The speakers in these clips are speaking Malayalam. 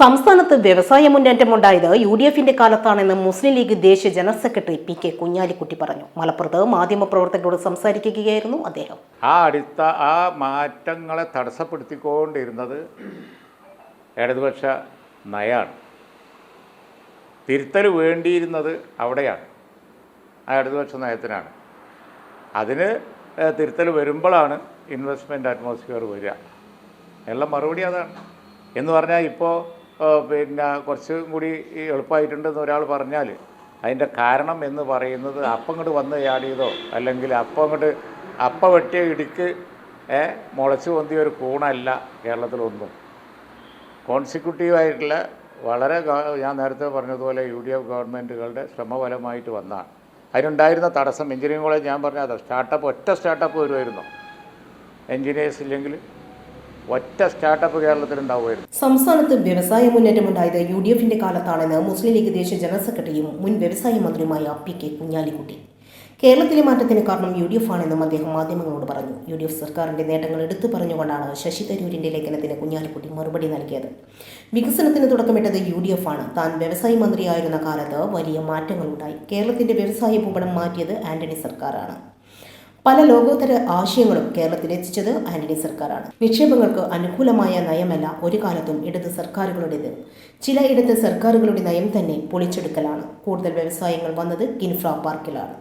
സംസ്ഥാനത്ത് വ്യവസായ മുന്നേറ്റമുണ്ടായത് യു ഡി എഫിന്റെ കാലത്താണെന്ന് മുസ്ലിം ലീഗ് ദേശീയ general secretary P K Kunhalikutty പറഞ്ഞു. മലപ്പുറത്ത് മാധ്യമപ്രവർത്തകരോട് സംസാരിക്കുകയായിരുന്നു അദ്ദേഹം. ആ അടിത്ത ആ മാറ്റങ്ങളെ തടസ്സപ്പെടുത്തിക്കൊണ്ടിരുന്നത് ഇടതുപക്ഷ നയാണ് തിരുത്തൽ വേണ്ടിയിരുന്നത് അവിടെയാണ്. ആ ഇടതുപക്ഷ നയത്തിനാണ്. അതിന് തിരുത്തൽ വരുമ്പോഴാണ് ഇൻവെസ്റ്റ്മെന്റ് അറ്റ്മോസ്ഫിയർ വരിക. എല്ലാം മറുപടി അതാണ്. എന്ന് പറഞ്ഞാൽ ഇപ്പോൾ പിന്നെ കുറച്ചും കൂടി എളുപ്പമായിട്ടുണ്ടെന്ന് ഒരാൾ പറഞ്ഞാൽ അതിന്റെ കാരണം എന്ന് പറയുന്നത് അപ്പം ഇങ്ങോട്ട് വന്ന് ചാടിയതോ അല്ലെങ്കിൽ അപ്പം അപ്പം വെട്ടിയ ഇടിക്ക് മുളച്ചു പൊന്തിയ ഒരു കൂണല്ല കേരളത്തിലൊന്നും. കോൺസിക്യൂട്ടീവായിട്ടുള്ള വളരെ ഞാൻ നേരത്തെ പറഞ്ഞതുപോലെ യു ഡി എഫ് ഗവൺമെന്റുകളുടെ ശ്രമഫലമായിട്ട് വന്നതാണ് അതിനുണ്ടായിരുന്ന തടസ്സം എഞ്ചിനീയറിംഗ് കോളേജ് ഞാൻ പറഞ്ഞത് സ്റ്റാർട്ടപ്പ് ഒറ്റ സ്റ്റാർട്ടപ്പ് വരുമായിരുന്നു. എഞ്ചിനീയേഴ്സ് ഇല്ലെങ്കിൽ ഒറ്റ സ്റ്റാർട്ടപ്പ് കേരളത്തിൽ ഉണ്ടാവുമായിരുന്നു സംസ്ഥാനത്ത് വ്യവസായ മുന്നേറ്റമുണ്ടായത് യു ഡി എഫിന്റെ കാലത്താണെന്ന് മുസ്ലിം ലീഗ് ദേശീയ ജനറൽ സെക്രട്ടറിയും മുൻ വ്യവസായ മന്ത്രിയുമായ പി കെ കുഞ്ഞാലിക്കുട്ടി. കേരളത്തിലെ മാറ്റത്തിന് കാരണം യു ഡി എഫ് ആണെന്നും അദ്ദേഹം മാധ്യമങ്ങളോട് പറഞ്ഞു. യു ഡി എഫ് സർക്കാരിന്റെ നേട്ടങ്ങൾ എടുത്തു പറഞ്ഞുകൊണ്ടാണ് ശശി തരൂരിന്റെ ലേഖനത്തിന് കുഞ്ഞാലിക്കുട്ടി മറുപടി നൽകിയത്. വികസനത്തിന് തുടക്കമിട്ടത് യു ഡി എഫ് ആണ്. താൻ വ്യവസായ മന്ത്രിയായിരുന്ന കാലത്ത് വലിയ മാറ്റങ്ങളുണ്ടായി. കേരളത്തിന്റെ വ്യവസായ ഭൂപടം മാറ്റിയത് ആന്റണി സർക്കാരാണ്. പല ലോകോത്തര ആശയങ്ങളും കേരളത്തിൽ എത്തിച്ചത് ആന്റണി സർക്കാരാണ്. നിക്ഷേപങ്ങൾക്ക് അനുകൂലമായ നയമല്ല ഒരു കാലത്തും ഇടത് സർക്കാരുകളുടേത്. ചില ഇടത് സർക്കാരുകളുടെ നയം തന്നെ പൊളിച്ചെടുക്കലാണ്. കൂടുതൽ വ്യവസായങ്ങൾ വന്നത് ഇൻഫ്രാ പാർക്കിലാണ്.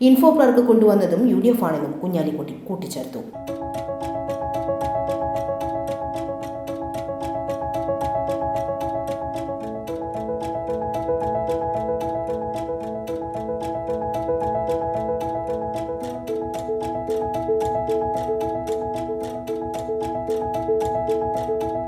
ഇൻഫോ പാർക്ക് കൊണ്ടുവന്നതും യു ഡി എഫ് ആണെന്നും കുഞ്ഞാലിക്കുട്ടി കൂട്ടിച്ചേർത്തു.